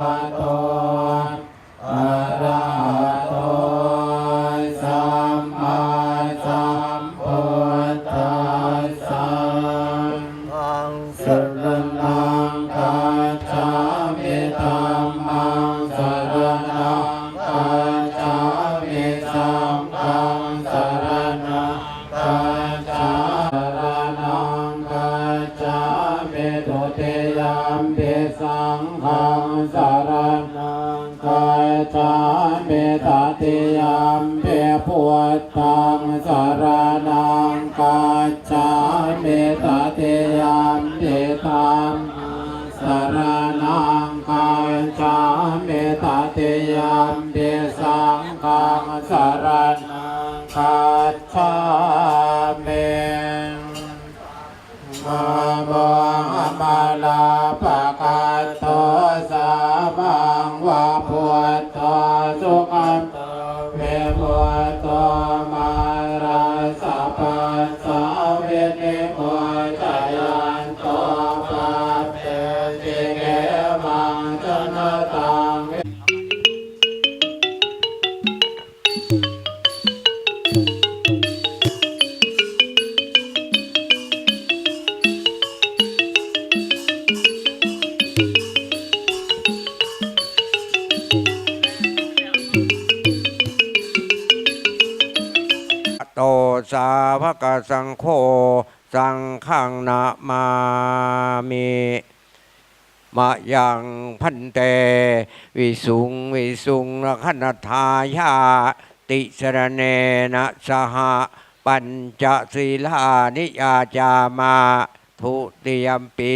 สัมมาสัมพุทธัสสะอังสรณังกัจามิธัมมังสรณังกัจามิสังฆังสรณังกัจฉา จาเมตติยามเปปุตตังสารนังกัจจามเมตติยามเดตังสารนังกัจจามเมตติยามเดสังขังสารนังกัจจาเมมาบังมาลาปะ โตสาวกสังโฆสังฆังนามามิ มะยังพันเต วิสุงวิสุงนคณทายาติสรเนนะสหปัญจศีลานิยาจามาทุติยมปี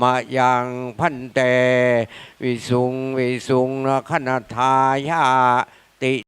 มะยังพันเต วิสุงวิสุงนคณทายาติ